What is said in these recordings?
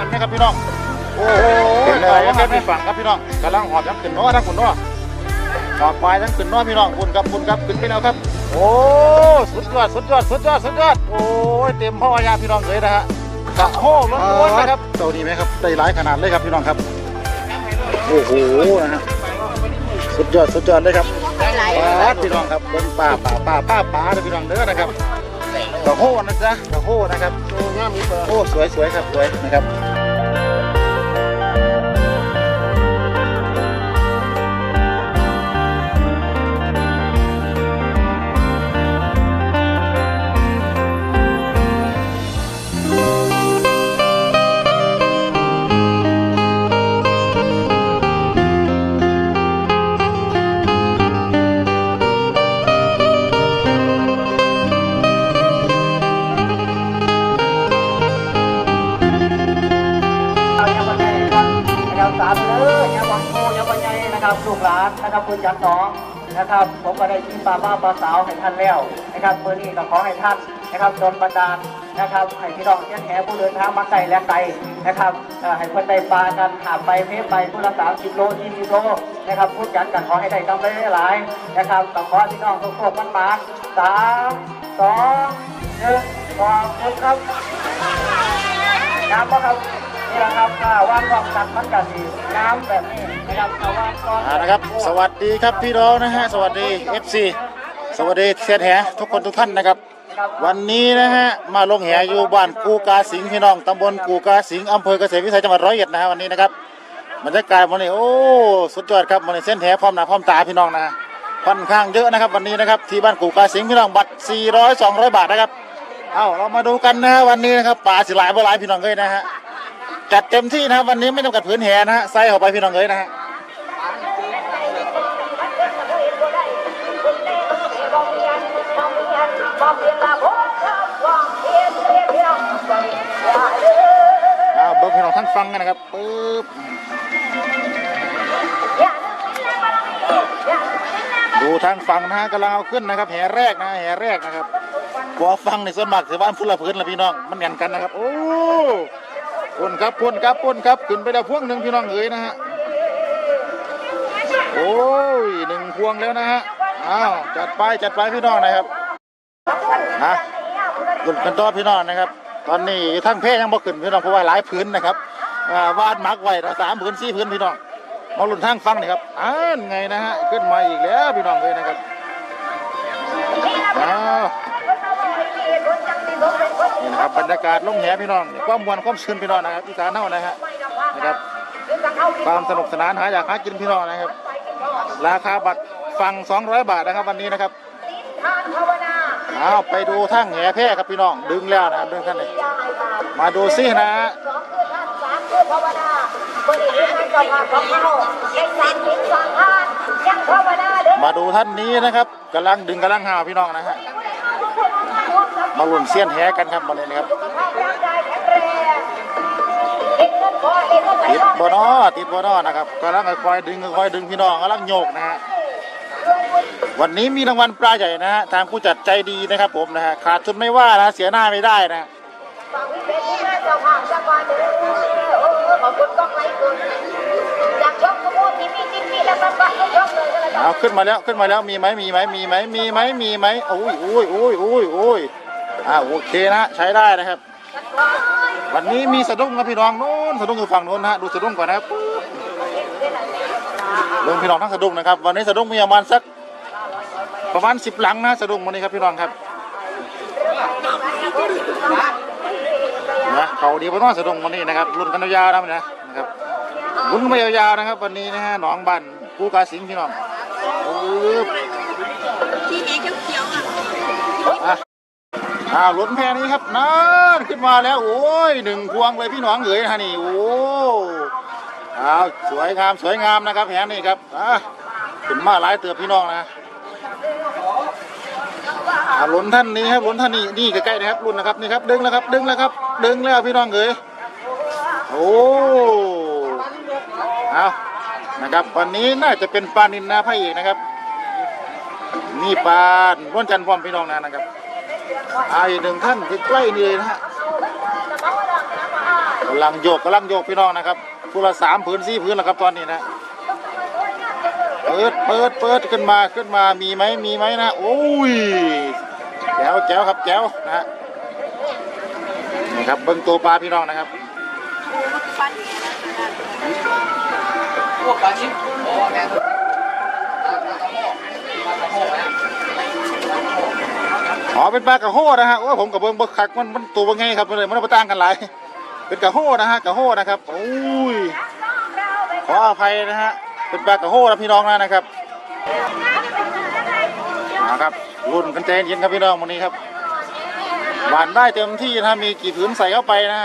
เห็นไหมครับพี่น้อง โอ้โหต่อยังไงไม่ฟังครับพี่น้องกำลังหอบยังขึ้นน้อทั้งขุนน้อหอบควายทั้งขึ้นน้อพี่น้องคุณครับคุณครับขึ้นไปแล้วครับ โอ้สุดยอดสุดยอดสุดยอดสุดยอดโอ้ยเต็มพ่อยาพี่น้องเลยนะฮะกะโห้ล้วนๆนะครับเต่านี้ไหมครับได้หลายขนาดเลยครับพี่น้องครับ โอ้โหนะฮะสุดยอดสุดยอดเลยครับปลาพี่น้องครับบนป่าป่าป่าป่าป่าเลยพี่น้องเด้อนะครับกะโห้นะจ๊ะกะโห้นะครับโอ้สวยสวยครับสวยนะครับ นะครับลูกหลานนะครับคุณจันทร์สองนะครับ ผมก็ได้ทิ้งปลาบ้าปลาสาวให้ท่านแล้วนะครับเมื่อนี้ก็ขอให้ท่านนะครับโดนบันดาลนะครับให้พี่น้องเชียแหผู้เดินทางมาไกลและไกลนะครับให้เพื่อนได้ปลากันหาไปเพไปผู้ละสามสิบโลยี่สิบโลนะครับพูดกันกันขอให้ได้กำไรหลายนะครับก็ขอให้พี่น้องทุกคนมันมาสามสองหนึ่งขอบคุณครับน้ำก็ครับนี่แหละครับอ่าว่างกองกันมันกันดีน้ำแบบนี้ เอาว่านะครับ สวัสดีครับพี่น้องนะฮะ สวัสดี FC สวัสดีเสียแหทุกคนทุกท่านนะครับ วันนี้นะฮะ มาลงแหอยู่บ้านกูกาสิงห์พี่น้องตำบลกูกาสิงห์อำเภอเกษตรวิสัยจังหวัดร้อยเอ็ดนะฮะวันนี้นะครับบรรยากาศวันนี้โอ้สุดยอดครับวันนี้เส้นแหพร้อมหน้าพร้อมตาพี่น้องนะค่อนข้างเยอะนะครับวันนี้นะครับที่บ้านกูกาสิงห์พี่น้องบัตร 400 200 บาทนะครับ เอาเรามาดูกันนะฮะวันนี้นะครับป่าสิหลายบ่หลายพี่น้องเลยนะฮะ จัดเต็มที่นะครับวันนี้ไม่จำกัดผืนแหนะฮะใส่เข้าไปพี่น้องเลยนะฮะเอาเบิร์พี่น้องท่านฟังกันนะครับปึ๊บดูทางฟังนะฮะกำลังเอาขึ้นนะครับแห่แรกนะแห่แรกนะครับบัวฟังในส่วนมากถือว่าพุ่นละพื้นละพี่น้องมันเหมือนกันนะครับโอ้ พ่นครับพ่นครับพ่นครับขึ้นไปแล้วพวงหนึ่งพี่น้องเอ๋ยนะฮะโอ้ยหนึ่งพวงแล้วนะฮะอ้าวจัดไปจัดไปพี่น้องนะครับนะหลุดกันต่อพี่น้องนะครับ ตอนนี้ทั้งเพศยังบ่ขึ้นพี่น้องเพราะว่าหลายพื้นนะครับวาดมักไว้นะสามพื้นสี่พื้นพี่น้องมาหลุดทางฟังนี่ครับอ่านไงนะฮะขึ้นมาอีกแล้วพี่น้องเลยนะครับ บรรยากาศลงแหพี่น้องความมวลความชื่นพี่น้องนะครับอีสานเน่านะฮะนะครับความสนุกสนานหาอยากหากินพี่น้องนะครับ ราคาบัตรฟัง 200 บาทนะครับวันนี้นะครับเอาไปดูทั้งแหแพร่ครับพี่น้องดึงแล้วนะครับดึงท่านเลยมาดูซินะฮะมาดูท่านนี้นะครับกำลังดึงกำลังหาพี่น้องนะฮะ มาลุนเสี้ยนแหกันครับวันนี้นะครับติดบอนอติดบอนอนะครับกำลังคอยดึงคอยดึงพี่น้องกำลังโยกนะฮะวันนี้มีรางวัลปลาใหญ่นะฮะทางผู้จัดใจดีนะครับผมนะฮะขาดทุนไม่ว่านะเสียหน้าไม่ได้นะเอาขึ้นมาแล้วขึ้นมาแล้วมีไหมมีไหมมีไหมมีไหมมีไหมโอ้ยโอ้ยโอ้ยโอ้ยโอ้ย อ่าโอเคนะใช้ได้นะครับ วันนี้มีสะดุ้งครับพี่น้องโน้นสะดุ้งอยู่ฝั่งโน้นนะฮะดูสะดุ้งก่อนนะครับเรื่องพี่น้องทั้งสะดุ้งนะครับ วันนี้สะดุ้งมีประมาณสักประมาณสิบหลังนะสะดุ้งวันนี้ครับพี่น้องครับนะเขาดีเพราะว่าสะดุ้งวันนี้นะครับรุ่นกันยาวๆนะนะนะครับรุ่นไม่ยาวๆนะครับ วันนี้นะฮะหนองบันกูกาสิงพี่น้องปึ๊บ อ้าวรถแพนี้ครับนั่นขึ้นมาแล้วโอ้ยหนึ่งพวงเลยพี่น้องเอ๋ยนะนี่โอ้อ้าวสวยงามสวยงามนะครับแผงนี้ครับอะขึ้นมาหลายเตือบพี่น้องนะอ่าลุ้นท่านนี้ครับลุ้นท่านนี้นี่ใกล้ๆนะครับลุ้นนะครับนี่ครับดึงแล้วครับดึงแล้วครับดึงแล้วพี่น้องเอ๋ยโอ้เอานะครับวันนี้น่าจะเป็นปลานินนาพระเอกนะครับ นี่ปลาล้วนจันทร์พร้อมพี่น้องนะนะครับ อาอีกหนึ่งท่านที่ใกล้นี่เลยนะฮะกำลังโยกกำลังโยกพี่น้องนะครับผู้ละสามผืนสี่ผืนแล้วครับตอนนี้นะเปิดเปิดเปิดขึ้นมาขึ้นมามีไหมมีไหมนะโอ้ยแจ๋วแจ๋วครับแจ๋วนะฮะนี่ครับเบิ้งตัวปลาพี่น้องนะครับพวกปลาชิมโอ้แม่ อ๋อเป็นปลากระโหนะฮะโอ้ยผมกับเบิ้งเบิ้งคักมันมันตัวเป็นไงครับมันเลยมันไม่ต่างกันหลายเป็นกระโหนะฮะกระโหนะครับโอ้ยขออภัยนะฮะเป็นปลากระโห้นะพี่น้องนะนะครับนะครับรุ่นกันใจเย็นครับพี่น้องวันนี้ครับหวานได้เต็มที่นะมีกี่ผืนใส่เข้าไปนะ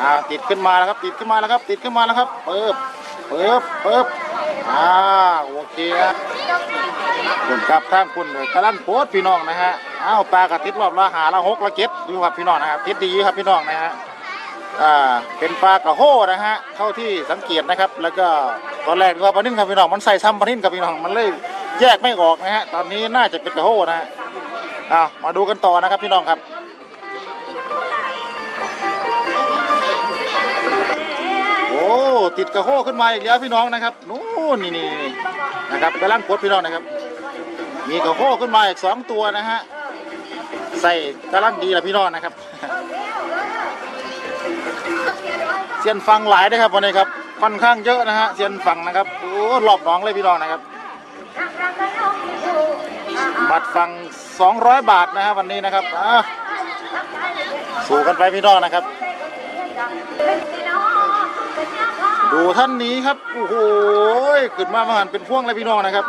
อ่าติดขึ้นมาแล้วครับ ติดขึ้นมาแล้วครับ ติดขึ้นมาแล้วครับเปิบเปิบเปิบ อ่าโอเคครับคุณครับท่างคุณกำลังโพสพี่น้องนะฮะอ้าวปลากระติดรอบละหาละหกละเก็ดอยู่ครับพี่น้องนะครับติดดีครับพี่น้องนะฮะอ่าเป็นปลากระโห้นะฮะเท่าที่สังเกตนะครับ แล้วก็ตอนแรกว่าปลานิ่มครับพี่น้องมันใส่ซ้ำปลานิ่มกับพี่น้องมันเลยแยกไม่ออกนะฮะตอนนี้น่าจะเป็นกระโห้นะฮะอ้าวมาดูกันต่อนะครับพี่น้องครับ อ้ติดกระโห้ขึ้นมาอีกแล้วพี่น้องนะครับนู่นนี่นี่นะครับกำลังโพสต์พี่น้องนะครับ มีกระโห้ขึ้นมาอีกสองตัวนะฮะใส่กำลังดีละพี่น้องนะครับเสียนฟังหลายนะครับวันนี้ครับค่อนข้างเยอะนะฮะเสียนฟังนะครับโอ้รอบน้องเลยพี่น้องนะครับ บัตรฟัง 200 บาทนะฮะวันนี้นะครับสู้กันไปพี่น้องนะครับ ดูท่านนี้ครับ โอ้โหขึ้นมามาหันเป็นพ่วงเลยพี่น้องนะครับ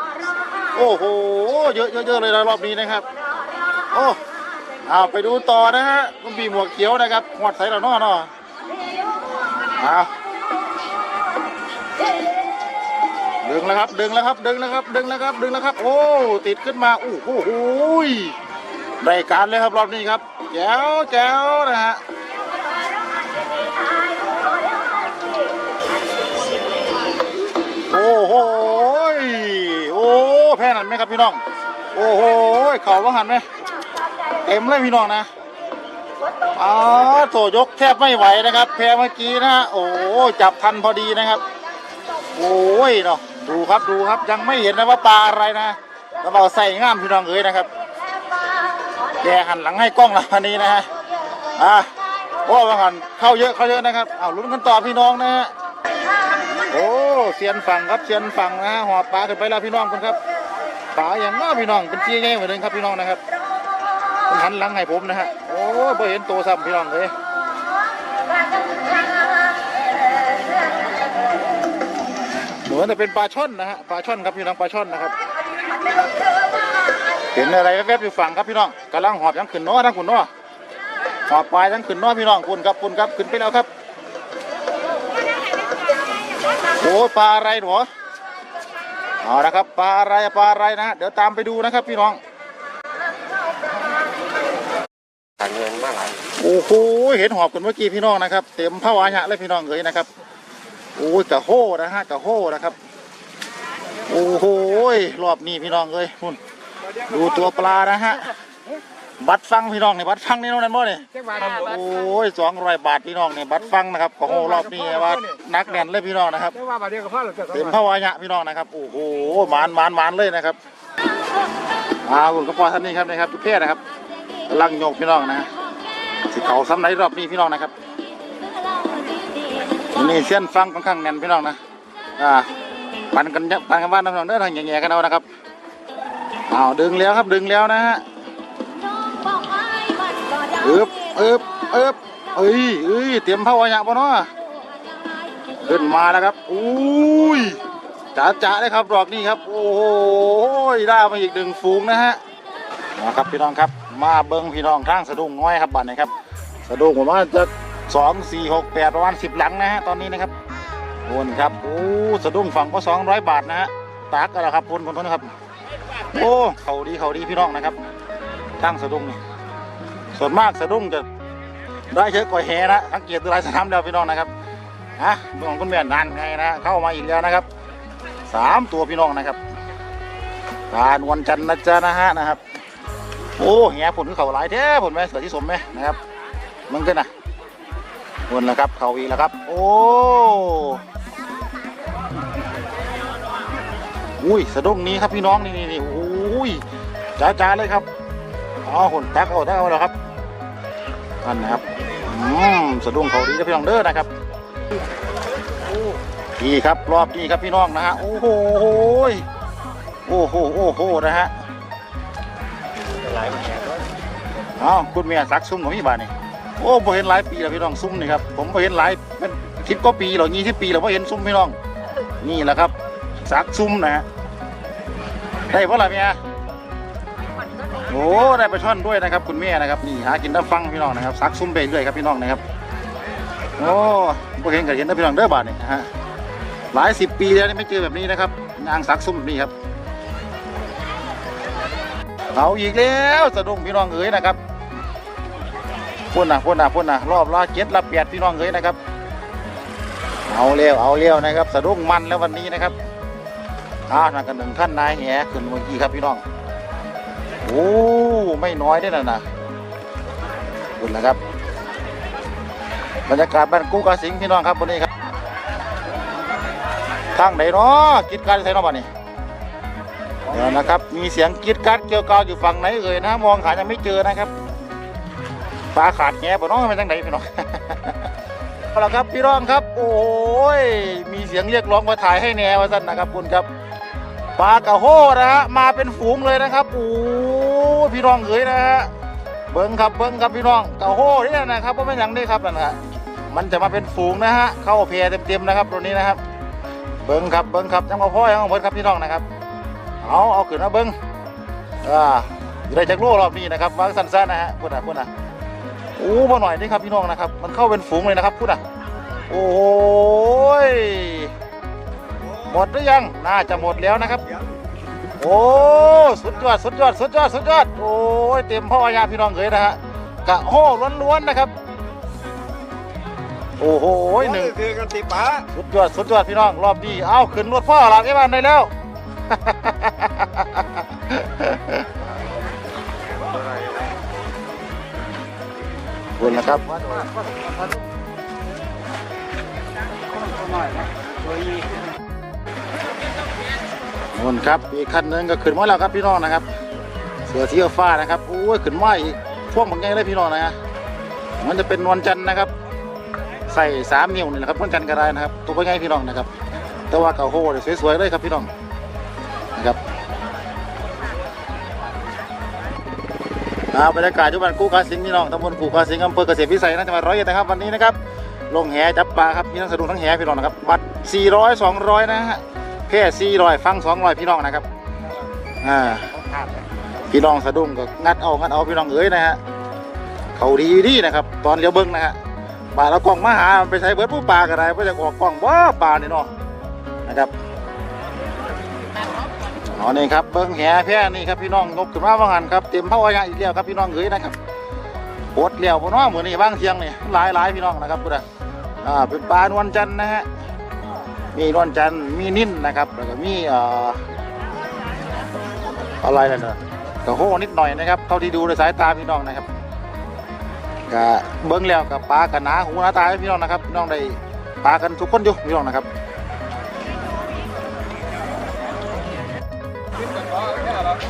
โอ้โห เยอะเยอะๆเลยนะรอบนี้นะครับ โอ้เอาไปดูต่อนะฮะมันมีหมวกเขียวนะครับหวดใส่เราเนาะเนาะเอาดึงแล้วครับ ดึงแล้วครับ ดึงแล้วครับ ดึงแล้วครับ ดึงแล้วครับ โอ้ ติดขึ้นมา โอ้โหได้การเลยครับรอบนี้ครับ แจ๋วแจ๋วนะฮะ โอ้โหโอ้แพ้นั่นไหมครับพี่น้อง โอ้โหเข่าว่าหันไหมเต็มเลยพี่น้องนะอ๋อโถยกแทบไม่ไหวนะครับ แพ้เมื่อกี้นะโอ้จับทันพอดีนะครับ โอ้ยเนาะดูครับดูครับยังไม่เห็นนะว่าปลาอะไรนะแล้วเราใส่ง่ามพี่น้องเอ๋ยนะครับแกหันหลังให้กล้องแล้วอันนี้นะฮะอะโอ้ว่าหันเข้าเยอะเข้าเยอะนะครับเอาลุ้นกันต่อพี่น้องนะฮะ เสียนฝั่งครับเสียนฝั่งนะฮะหอบปลาขึ้นไปแล้วพี่น้องคุณครับปลาอย่างน้าพี่น้องเป็นเจี๊ยใหญ่เหมือนเดิมครับพี่น้องนะครับหันหลังให้ผมนะฮะโอ้บ่เห็นตัวซ้ำพี่น้องเลยเหมือนจะเป็นปลาช่อนนะฮะปลาช่อนครับพี่น้องปลาช่อนนะครับ เห็นอะไรแวบๆอยู่ฝั่งครับพี่น้องกำลังหอบยังขึ้นน้อทั้งคุณเน้อหอบปลายทั้งขึ้นน้อพี่น้องคุณครับคุณครับขึ้นไปแล้วครับ โอ้ยปลาอะไรหรอเอาละครับปลาอะไรปลาอะไรนะ เดี๋ยวตามไปดูนะครับพี่น้องเงินมาหลายโอ้โหเห็นหอบกันเมื่อกี้พี่น้องนะครับ เต็มผ้าวายะเลยพี่น้องเอ๋ยนะครับโอ้ยกะโห้นะฮะกะโห้นะครับ โอ้โหรอบนี้พี่น้องเอ้ยนู่นดูตัวปลานะฮะ บัตรฟังพี่น้องนี่บัตรฟังนี่น้องนั่นบ่เนี่ยโอ้ยสองร้อยบาทพี่น้องเนี่ยบัตรฟังนะครับกะโห้รอบนี้ว่านักแน่นเลยพี่น้องนะครับได้ว่าบาทเดียวกับพ่อเราจะเต็มพระวายะพี่น้องนะครับโอ้โหหมานหมานหมานเลยนะครับอ้าวคุณกระปอท่านนี้ครับนะครับทุกเพศนะครับกำลังโยกพี่น้องนะฮะสิเขาซ้ำไหนรอบนี้พี่น้องนะครับนี่เส้นฟังค่อนข้างแน่นพี่น้องนะอ่าปันกันเยอะปันกันบ้านน้องๆเด้อทางแง่ๆกันเอานะครับอ้าวดึงแล้วครับดึงแล้วนะฮะ อึบอึบอึบเอ้ยเอ้ยเตรียมพระวายะปะเนาะขึ้นมาแล้วครับอุ้ยจ๋าจ๋าเลยครับดอกนี้ครับ โอ้โหได้มาอีกหนึ่งฝูงนะฮะนะครับพี่น้องครับมาเบิ้งพี่น้องทางสะดุ้งน้อยครับบัตรนะครับสะดุ้งประมาจะสองสี่หกแปดประมาณสิบหลังนะฮะตอนนี้นะครับโอนครับโอ้สะดุ้งฝั่งก็สองร้อยบาทนะฮะตากกันแล้วครับพนคนทนครับ โอ้เขาดีเขาดีพี่น้องนะครับทางสะดุ้งนี่ ส่วนมากสะดุ้งจะได้เยอะกว่าแหนะสังเกตดูลายสนามแล้วพี่น้องนะครับฮะเมืองคุณแม่นานไงนะเข้ามาอีกแล้วนะครับสามตัวพี่น้องนะครับการวันจันทร์นะจ๊ะนะฮะนะครับ โอ้แหผลคือเขาหลายแท้ผลไหมเสือที่สมไหมนะครับมึงกันนะวนแล้วครับเขาอีกแล้วครับ โอ้อุ้ยสะดุ้งนี้ครับพี่น้องนี่นี่นี่โอ้ยจ้าจ้าเลยครับอ๋อหุ่นตักเอาตักเอาแล้วครับ นั่นนะครับอืมสะดุ้งเขาดีนะพี่น้องเด้อนะครับนี่ครับรอบนี้ครับพี่น้องนะฮะโอ้โหโอ้โหโอ้โหนะฮะหลายแผลด้วยเอ้าคุณเมียซักซุ้มของพี่บ้านนี่โอ้ผมเห็นหลายปีแล้วพี่น้องซุ้มนี่ครับผมเห็นหลายเป็นทิศก็ปีหรอยี่สิบปีแล้วผมเห็นซุ้มพี่น้อง นี่แหละครับซักซุ้มนะฮะได้เพราะอะไรเมีย โอ้ได้ปลาช่อนด้วยนะครับ คุณแม่นะครับนี่หากินน้ฟังพี่น้องนะครับซักซุ้มไปเรื่อยครับพี่น้องนะครับโอ้ผมเห็นกับเห็นนะพี่น้องเด้อบาทนี่ฮะหลายสิบปีแล้วนี่ไม่เจอแบบนี้นะครับนางซักซุ้มแบบนี้ครับเอาอีกแล้วสะดุ้งพี่น้องเอ๋ยนะครับพุ่นนะพุ่นนะพุ่นนะรอบละเจ็ดละแปดพี่น้องเอ๋ยนะครับ เอาเร็วเอาเร็วนะครับ สะดุ้งมันแล้ววันนี้นะครับอ้าวนั่นกันหนึ่งท่านนายแหขึ้นเมื่อกี้ครับพี่น้อง โอ้ไม่น้อยด้วยนะนะคุนนะครับ บรรยากาศบ้านกู้กาสิงพี่น้องครับวันนี้ครับทางไหนเนาะกิจการใส่เนาะบ้านนี้เดี๋ยวนะครับ มีเสียงกรีดกราดเกี่ยวกาวอยู่ฝั่งไหนเอ่ยนะ มองหายังไม่เจอนะครับฟ้าขาดแง่บ่น้องเป็นจังไหนพี่น้องเอาละครับพี่น้องครับ โอ้ยมีเสียงเรียกร้องมาถ่ายให้แนวสั้นนะครับคุณครับ ปลากระโหนะฮะมาเป็นฝูงเลยนะครับโอ้พี่น้องเอ๋ยนะฮะเบิ้งครับเบิ้งครับพี่น้องกระโหนี่นะครับว่าเป็นอย่างนี้ครับนั่นนะฮะมันจะมาเป็นฝูงนะฮะเข้าเพเต็มๆนะครับตัวนี้นะครับ เบิ้งครับเบิ้งครับยังมาพ่อยังมาเบิ้งครับพี่น้องนะครับเอาเอาขึ้นมาเบิ้งอ่าอยู่ได้จากโลรอบนี้นะครับวางสั้นๆนะฮะพูดนะพูดนะโอ้มาหน่อยนี่ครับพี่น้องนะครับ มันเข้าเป็นฝูงเลยนะครับพูดนะโอ้ย หมดหรือยังน่าจะหมดแล้วนะครับ โอ้สุดยอดสุดยอดสุดยอดสุดยอดโอ้ยเต็มพ่ออาญาพี่น้องเลยนะฮะกะโห่ล้วนๆนะครับ โอ้โหหนึ่งคือกันติป้าสุดยอดสุดยอดพี่น้องรอบนี้เอาขึ้นรถพ่อหลักไอ้บ้านได้แล้วคุณนะครับนุ่ นครับอีกคันหนึงก็ขึ้นมาแล้วครับพี่น้องนะครับ เสือเที่ยวฟ้านะครับโอ้ยขึ้นมาอีกพ่วงบางไงเลยพี่น้องนะฮะมันจะเป็นนวลจันทร์นะครับ ใส่สามนิ้วนี่แหละครับนวลจันทร์ก็ได้นะครับ ตัวเป็นไงพี่น้องนะครับ แต่ว่าเก่าโหเนี่ยสวยๆเลยครับพี่น้องนะครับอาบรรยากาศที่บ้านกูกาสิงห์พี่น้องตำบลกูกาสิงห์อำเภอเกษตรวิสัยนะจังหวัดร้อยเอ็ดนะครับวันนี้นะครับลงแหจับปลาครับมีทั้งสะดุ้งทั้งแหพี่น้องนะครับบัตร400 200 นะฮะ แค่400ฟัง200พี่น้องนะครับอ่าพี่น้องสะดุ้งก็งัดเอางัดเอาพี่น้องเอ๋ยนะฮะเขาดีดีนะครับ ตอนเลี้ยวเบิ้งนะฮะปลาแล้วกล้องมาหาไปใช้เบิร์ดผู้ปลาก็ได้เพื่อจะออกกล้องว้าปลาเนี่เนาะนะครับอ๋อนี่ครับเบิ้งแหแพร่นี่ครับพี่น้องงบขึ้นมาว่างันครับเต็มเท่าอย่างอีกแล้วครับพี่น้องเอ๋ยนะครับปวดเลี้ยวพอน้อเหมือนนี่บ้างเทียงนี่หลายหลายพี่น้องนะครับพุทธะอ่าเป็นปลานวลจันทร์นะฮะ มีนวลจันมีนิ่นนะครับแล้วก็มีอะไรนั่นน่ะกระโหนิดหน่อยนะครับเท่าที่ดูในสายตาพี่น้องนะครับกะเบิ้งแล้วกับปลากันหนาหูหนาตาให้พี่น้องนะครับพี่น้องได้ปลากันทุกคนอยู่พี่น้องนะครับ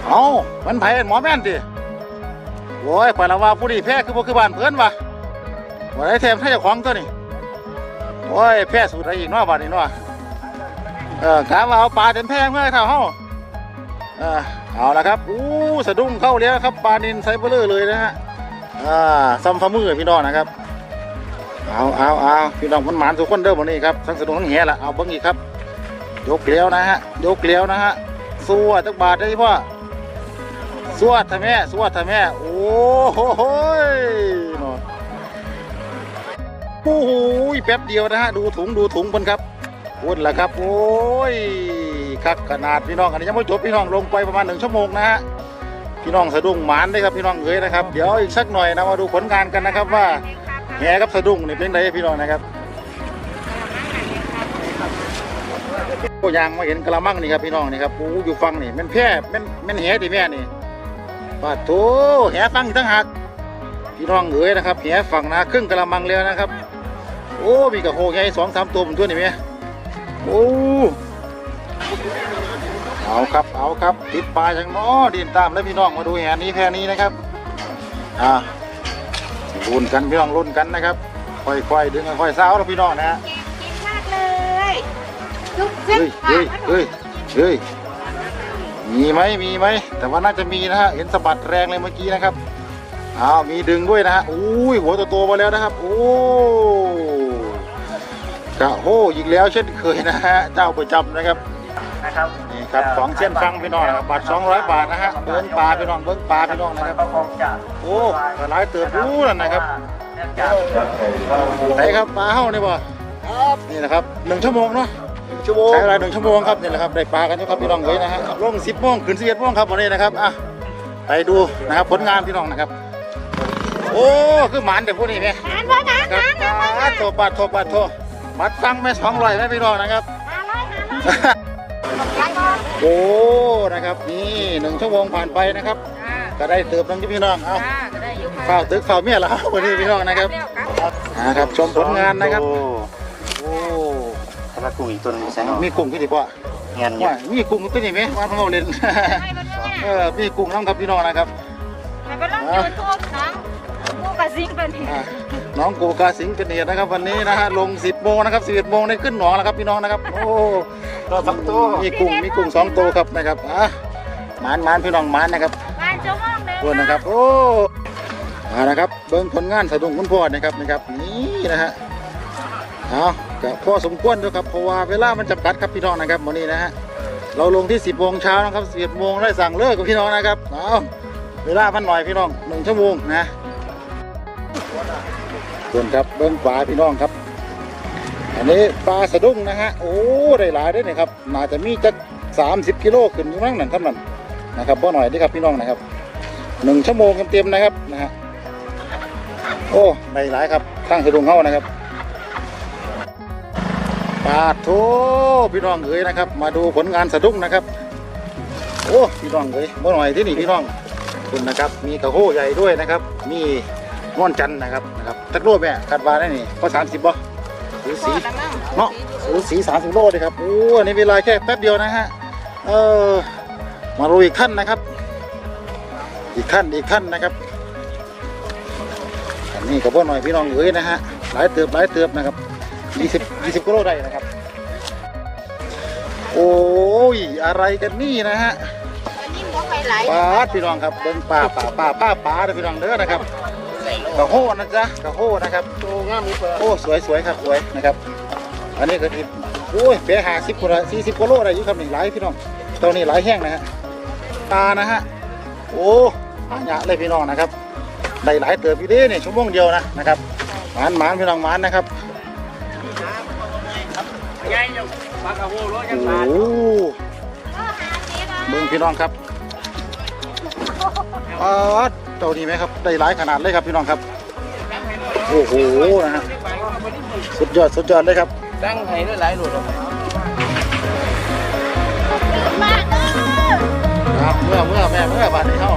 เอามันไผ่หมอแม่นดิโว้ยไปละว่าผู้ดีแพ้คือบ่คือบ้านเพื่อนวะวันไหนแถมให้เจ้าของตัวนี่โอ้ยแพ้สูตรอะไรอีกเนาะบ้าดนี้เนาะ เออกะว่าเอาปลาเต็มแพงเมื่อเท่าเฮาเออเอาละครับอู้สะดุ้งเข้าแล้วครับปลานินไซเบอร์เลยนะฮะอ่าซัมฟามือพี่น้องนะครับเอาเอาเอาพี่น้องมันหมานทุกคนเด้อวันนี้ครับทั้งสะดุ้งทั้งแหละเอาเบิ้งอีกครับ ยกเลี้ยวนะฮะยกเลี้ยวนะฮะสวดจักบาทได้พ่อสวดท่าแม่สวดท่าแม่โอ้โหยเนาะโอ้โหแป๊บเดียวนะฮะดูถุงดูถุงคนครับ วุ่นละครับ โอ้ยคักขนาดพี่น้องอันนี้ยังไม่จบพี่น้องลงไปประมาณหนึ่งชั่วโมงนะฮะพี่น้องสะดุ้งหมานได้ครับพี่น้องเอ๋ยนะครับเดี๋ยวอีกสักหน่อยนะมาดูผลงานกันนะครับว่าแหกับสะดุ้งนี่เป็นไงพี่น้องนะครับโอ้ยางมาเห็นกระมังนี่ครับพี่น้องนี่ครับโอ้อยู่ฟังนี่มันแพร่มันมันแหดิแม่นี่ปาดโถแหฟังอีกตั้งหากพี่น้องเอ๋ยนะครับแหฝั่งนะครึ่งกระมังแล้วนะครับ โอ้มีกระโหไงสองสามตัวผมตัวนี่ไหม โอ้เอาครับเอาครับติดปลาอย่างน้อดินตามแล้วพี่น้องมาดูแหนนี้แพนี้นะครับอ่าลุ้นกันพี่น้องลุ้นกันนะครับ ค่อยๆดึงค่อยๆเศร้าแล้วพี่น้องนะฮะกินมากเลยทุกเส้เฮ้นยเฮ้ยเฮ้ยเฮ้ยมีไหมมีไหมแต่ว่าน่าจะมีนะฮะเห็นสะบัดแรงเลยเมื่อกี้นะครับอ้าวมีดึงด้วยนะฮะอุ้ยหัวโตๆมาแล้วนะครับโอ้ กะโหอีกแล้วเช่นเคยนะฮะเจ้าประจำนะครับนะครับนี่ครับสองเส้นฟังพี่น้องนะครับบัตร200 บาทนะฮะเบิ้งปลาพี่น้องเบิ้งปลาพี่น้องนะครับก็คงจะโอ้กระไรเติบรู้นั่นนะครับเนื่องจากไหนครับปลาเฮ้านี่บ่นี่นะครับหนึ่งชั่วโมงเนาะชั่วโมงใช้เวลาหนึ่งชั่วโมงครับนี่แหละครับได้ปลากันอยู่ครับพี่น้องเลยนะฮะลงสิบโมงขึ้นสิบเอ็ดโมงครับวันนี้นะครับอะไปดูนะครับผลงานพี่น้องนะครับโอ้คือหมานแต่พวกนี้เนี่ยทานว่าทานครัทานนะบโทบาทโทบาทโท มัดฟังไม่สองร้อยไหมพี่น้องนะครับ ห้าร้อยห้าร้อยไปก่อนโอ้นะครับนี่หนึ่งชั่วโมงผ่านไปนะครับก็ได้เติบน้ำพี่น้องเอาฝ้าวตึกฝ้าวเมียแล้ววันนี้พี่น้องนะครับนะครับ ชมผลงานนะครับ โอ้สำหรับกุ้งอีกตัวหนึงใช่ไหมมีกุ้งที่ดีป่ะเงี้ยว่ามีกุ้งตัวนี้ไหมว่าพ่อเล่น ให้มันเนี่ยเออมีกุ้งน้ำครับพี่น้องนะครับ ให้มันลองยืนทั่วน้ำ กูกับซิงเป็นเหอ่าตุน้องกูกาสิงห์เป็นเหตุนะครับ วันนี้นะฮะลง 10โมงนะครับ11โมงได้ขึ้นหนองแล้วครับพี่น้องนะครับ โอ้ตัวสองตัวมีกุ้งมีกุ้งสองตัวครับนะครับอะหมานหมานพี่น้องหมานนะครับบ้านเจ้าม่องเลยขวนนะครับ โอ้มานะครับ เบิ้งผลงานสะดุ้งคุณพ่อนะครับนะครับนี่นะฮะเอาก็พอสมควรด้วยครับเพราะว่าเวลามันจำกัดครับพี่น้องนะครับวันนี้นะฮะเราลงที่ 10โมงเช้านะครับ11โมงได้สั่งเลิกกับพี่น้องนะครับเอาเวลามันหน่อยพี่น้องหนึ่งชั่วโมงนะ ส่วนครับเบิ้องปลาพี่น้องครับ อันนี้ปลาสะดุ้งนะฮะโอ้ได้หลายด้วยนะครับน่าจะมีจักสามสิบกิโลขึ้นอยู่นั่งนั่นครับนั่นนะครับบ่หน่อยด้วยครับพี่น้องนะครับหนึ่งชั่วโมงเต็มๆนะครับนะฮะโอ้ได้หลายครับข้างสะดุ้งเฮานะครับปลาโถพี่น้องเอ๋ยนะครับ มาดูผลงานสะดุ้งนะครับ โอ้พี่น้องเอ๋ยบ่หน่อยที่นี่พี่น้องคุณนะครับ มีกระโหใหญ่ด้วยนะครับ มี ง่อนจันทร์นะครับนะครับตักโลแม่คาดว่าได้นี่พอสามสิบบ่หรือสีเนาะสูสีสามสิบโลเลยครับโอ้อันนี้เวลาแค่แป๊บเดียวนะฮะเออมาดูอีกขั้นนะครับ อีกขั้นอีกขั้นนะครับอันนี้กับพวกหน่อยพี่น้องเอ๋ยนะฮะหลายเติบหลายเติบนะครับยี่สิบยี่สิบกิโลได้นะครับ โอ้ยอะไรกันนี่นะฮะวันนี้บอกไปไหลปลาดพี่น้องครับเบิ้งปลาปลาปลาปลาปลาเด้อพี่น้องเด้อนะครับ กระโหนะจ๊ะกระโหนะครับโอ้งามมีเปิดโอ้สวยสวยครับสวยนะครับ อันนี้ก็คือโอ้ยเปียหาสิบคนละสี่สิบกิโลได้อยู่ครับหนึ่งหลายพี่น้องตัวนี้หลายแห้งนะฮะปลานะฮะโอ้หายะเลยพี่น้องนะครับได้หลายเติบอยู่เด้เนี่ยชั่วโมงเดียวนะนะครับหมานหมานพี่น้องหมานนะครับใหญ่ยังปลากระโหร้อยยังโอ้บาทโหก็หาเสียมาเบิ่งพี่น้องครับปลาดตัวนี้ไหมครับได้หลายขนาดเลยครับพี่น้องครับ โอ้โหนะฮะสุดยอดสุดยอดเลยครับตั้งให้ด้วยหลายหลุดมากเออครับเมื่อเมื่อแม่เมื่อบาดนี้เฮา